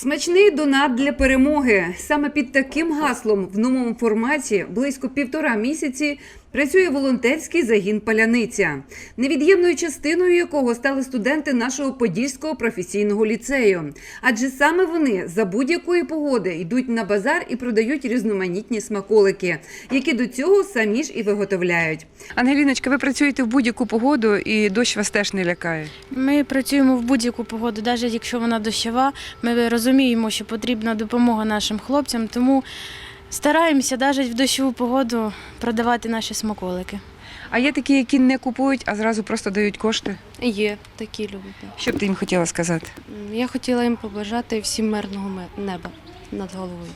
Смачний донат для перемоги. Саме під таким гаслом в новому форматі близько півтора місяці працює волонтерський загін Паляниця, невід'ємною частиною якого стали студенти нашого Подільського професійного ліцею. Адже саме вони за будь-якої погоди йдуть на базар і продають різноманітні смаколики, які до цього самі ж і виготовляють. Ангеліночка, ви працюєте в будь-яку погоду і дощ вас теж не лякає. Ми працюємо в будь-яку погоду, навіть якщо вона дощова. Ми розуміємо, що потрібна допомога нашим хлопцям, тому стараємося навіть в дощову погоду продавати наші смаколики. А є такі, які не купують, а зразу просто дають кошти. Є такі люди. так. Що б ти їм хотіла сказати? Я хотіла їм побажати всім мирного неба над головою.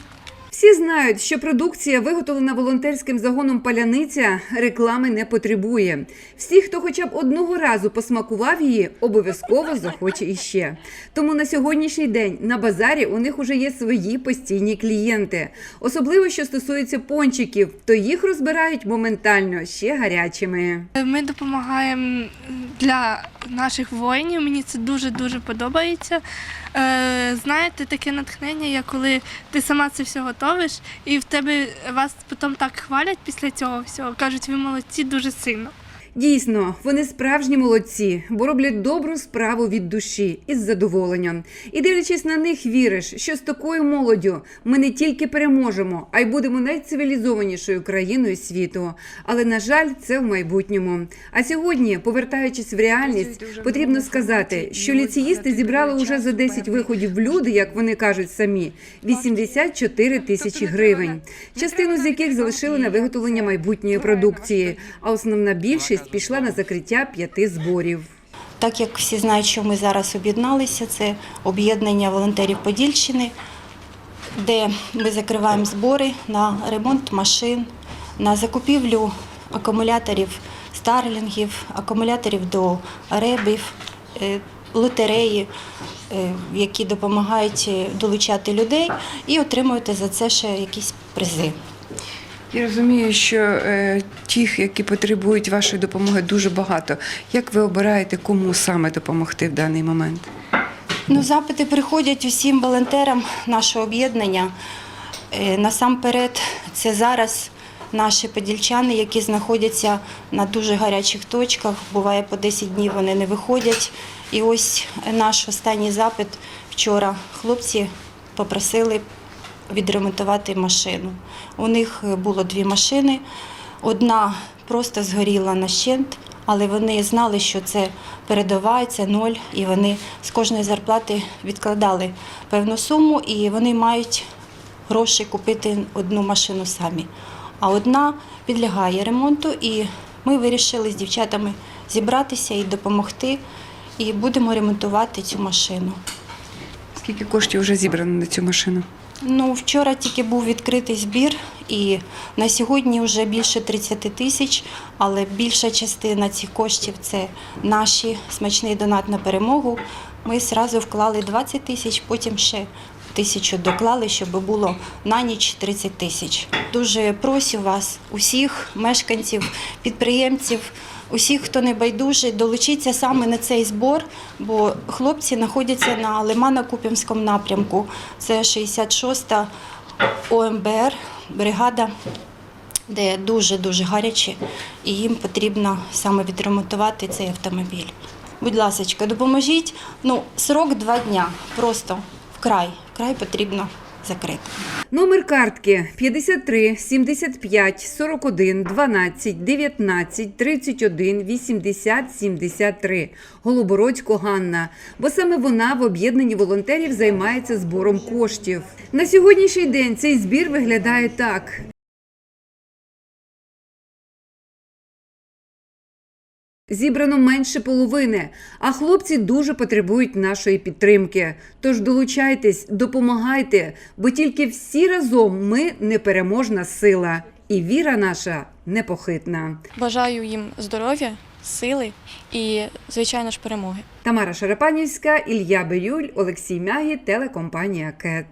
Всі знають, що продукція, виготовлена волонтерським загоном Паляниця, реклами не потребує. Всі, хто хоча б одного разу посмакував її, обов'язково захоче іще. Тому на сьогоднішній день на базарі у них уже є свої постійні клієнти. Особливо, що стосується пончиків, то їх розбирають моментально ще гарячими. Ми допомагаємо для наших воїнів. Мені це дуже дуже подобається. Е, знаєте, таке натхнення, як коли ти сама це все готовиш, і в тебе вас потім так хвалять після цього всього. кажуть, ви молодці дуже сильно. Дійсно, вони справжні молодці, бо роблять добру справу від душі із задоволенням. І дивлячись на них, віриш, що з такою молоддю ми не тільки переможемо, а й будемо найцивілізованішою країною світу. Але на жаль, це в майбутньому. А сьогодні, повертаючись в реальність, потрібно сказати, що ліцеїсти зібрали уже за 10 виходів в люди, як вони кажуть самі, 84 тисячі гривень. Частину з яких залишили на виготовлення майбутньої продукції, а основна більшість пішла на закриття п'яти зборів. Так як всі знають, що ми зараз об'єдналися, це об'єднання волонтерів Подільщини, де ми закриваємо збори на ремонт машин, на закупівлю акумуляторів старлінгів, акумуляторів до ребів, е, лотереї, е, які допомагають е, долучати людей і отримуєте за це ще якісь призи. Я розумію, що е, тих, які потребують вашої допомоги, дуже багато. Як ви обираєте, кому саме допомогти в даний момент? Ну, запити приходять усім волонтерам нашого об'єднання. Е, Насамперед, це зараз наші подільчани, які знаходяться на дуже гарячих точках. Буває по 10 днів вони не виходять. І ось наш останній запит вчора. Хлопці попросили відремонтувати машину. У них було дві машини. Одна просто згоріла на щент, але вони знали, що це передова, це ноль, і вони з кожної зарплати відкладали певну суму, і вони мають гроші купити одну машину самі. А одна підлягає ремонту, і ми вирішили з дівчатами зібратися і допомогти, і будемо ремонтувати цю машину. Скільки коштів вже зібрано на цю машину? Ну, вчора тільки був відкритий збір, і на сьогодні вже більше 30 тисяч, але більша частина цих коштів це наші смачний донат на перемогу. Ми одразу вклали 20 тисяч, потім ще тисячу доклали, щоб було на ніч 30 тисяч. Дуже просю вас, усіх мешканців, підприємців, усіх, хто не байдужий, долучіться саме на цей збор, бо хлопці знаходяться на Лимано-Куп'янському напрямку. Це 66-та ОМБР, бригада, де дуже-дуже гаряче, і їм потрібно саме відремонтувати цей автомобіль. Будь ласка, допоможіть. Ну, срок два дня. Просто вкрай, вкрай потрібно закрити. Номер картки 53 75 41 12 19 31 80 73. Голобородько Ганна. Бо саме вона в об'єднанні волонтерів займається збором коштів. На сьогоднішній день цей збір виглядає так. Зібрано менше половини, а хлопці дуже потребують нашої підтримки. Тож долучайтесь, допомагайте, бо тільки всі разом ми непереможна сила, і віра наша непохитна. Бажаю їм здоров'я, сили і, звичайно ж, перемоги. Тамара Шарапанівська, Ілля Биюль, Олексій Мягі, телекомпанія КЕТ.